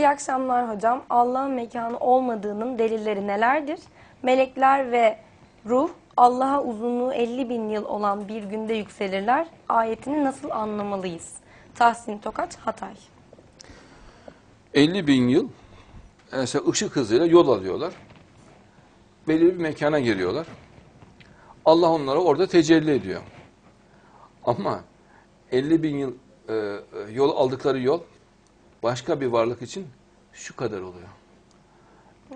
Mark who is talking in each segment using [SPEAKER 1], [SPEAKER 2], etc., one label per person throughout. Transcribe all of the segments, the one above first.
[SPEAKER 1] İyi akşamlar hocam. Allah'ın mekanı olmadığının delilleri nelerdir? Melekler ve ruh Allah'a uzunluğu 50 bin yıl olan bir günde yükselirler. Ayetini nasıl anlamalıyız? Tahsin Tokaç, Hatay.
[SPEAKER 2] 50 bin yıl mesela ışık hızıyla yol alıyorlar. Belirli bir mekana giriyorlar. Allah onlara orada tecelli ediyor. Ama 50 bin yıl e, e, yol aldıkları yol başka bir varlık için şu kadar oluyor.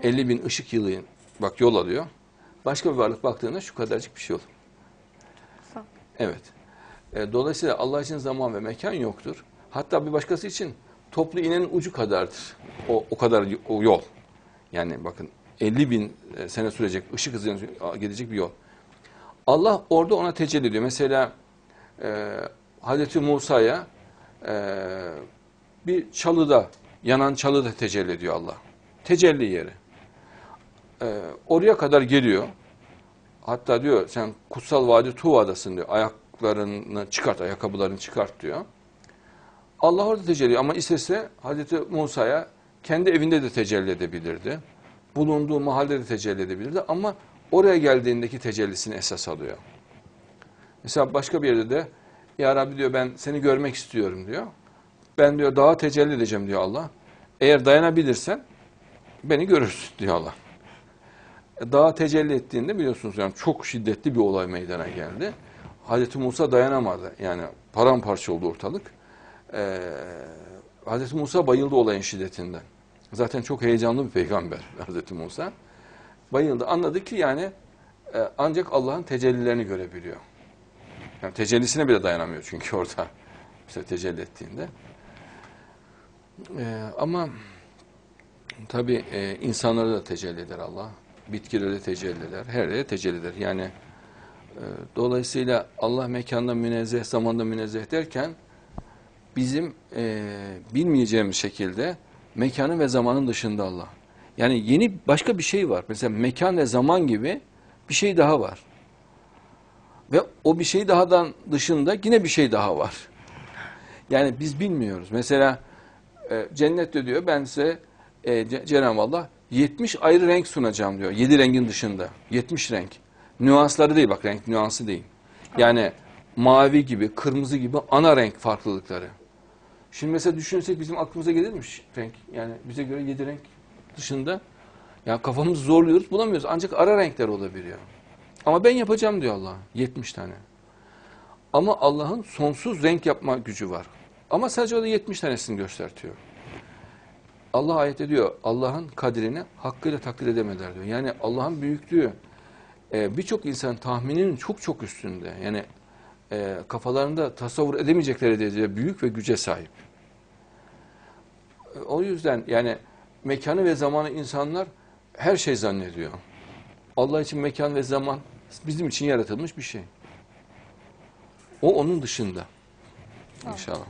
[SPEAKER 2] 50 bin ışık yılı bak yol alıyor. Başka bir varlık baktığında şu kadarcık bir şey olur. Evet. E, dolayısıyla Allah için zaman ve mekan yoktur. Hatta bir başkası için toplu iğnenin ucu kadardır. O, o kadar o yol. Yani bakın 50 bin e, sene sürecek, ışık hızıyla gidecek bir yol. Allah orada ona tecelli ediyor. Mesela e, Hazreti Musa'ya e, bir çalıda, yanan çalıda tecelli ediyor Allah. Tecelli yeri. E, oraya kadar geliyor. Hatta diyor sen kutsal vadi Tuva'dasın diyor. Ayaklarını çıkart, ayakkabılarını çıkart diyor. Allah orada tecelli ama istese Hazreti Musa'ya kendi evinde de tecelli edebilirdi. Bulunduğu mahallede de tecelli edebilirdi ama oraya geldiğindeki tecellisini esas alıyor. Mesela başka bir yerde de Ya Rabbi diyor ben seni görmek istiyorum diyor. Ben diyor daha tecelli edeceğim diyor Allah. Eğer dayanabilirsen beni görürsün diyor Allah. Dağa tecelli ettiğinde biliyorsunuz yani çok şiddetli bir olay meydana geldi. Hazreti Musa dayanamadı. Yani paramparça oldu ortalık. Ee, Hazreti Musa bayıldı olayın şiddetinden. Zaten çok heyecanlı bir peygamber Hazreti Musa. Bayıldı. Anladı ki yani e, ancak Allah'ın tecellilerini görebiliyor. Yani tecellisine bile dayanamıyor çünkü orada işte tecelli ettiğinde. Ee, ama tabii e, insanları da tecelli eder Allah. Bitkileri de tecelli eder. Her yere tecelli eder. Yani e, dolayısıyla Allah mekanda münezzeh, zamanda münezzeh derken bizim e, bilmeyeceğimiz şekilde mekanın ve zamanın dışında Allah. Yani yeni başka bir şey var. Mesela mekan ve zaman gibi bir şey daha var. Ve o bir şey dahadan dışında yine bir şey daha var. Yani biz bilmiyoruz. Mesela e, cennette diyor ben size e, Ce- Cenab-ı Allah 70 ayrı renk sunacağım diyor. 7 rengin dışında. 70 renk. Nüansları değil bak renk nüansı değil. Yani mavi gibi, kırmızı gibi ana renk farklılıkları. Şimdi mesela düşünsek bizim aklımıza gelir mi ş- renk? Yani bize göre 7 renk dışında. Ya kafamızı zorluyoruz bulamıyoruz. Ancak ara renkler olabiliyor. Ama ben yapacağım diyor Allah. 70 tane. Ama Allah'ın sonsuz renk yapma gücü var. Ama sadece o da 70 tanesini göstertiyor. Allah ayette diyor Allah'ın kadrini hakkıyla takdir edemediler diyor. Yani Allah'ın büyüklüğü e, birçok insan tahmininin çok çok üstünde. Yani e, kafalarında tasavvur edemeyecekleri derece büyük ve güce sahip. E, o yüzden yani mekanı ve zamanı insanlar her şey zannediyor. Allah için mekan ve zaman bizim için yaratılmış bir şey. O onun dışında. İnşallah.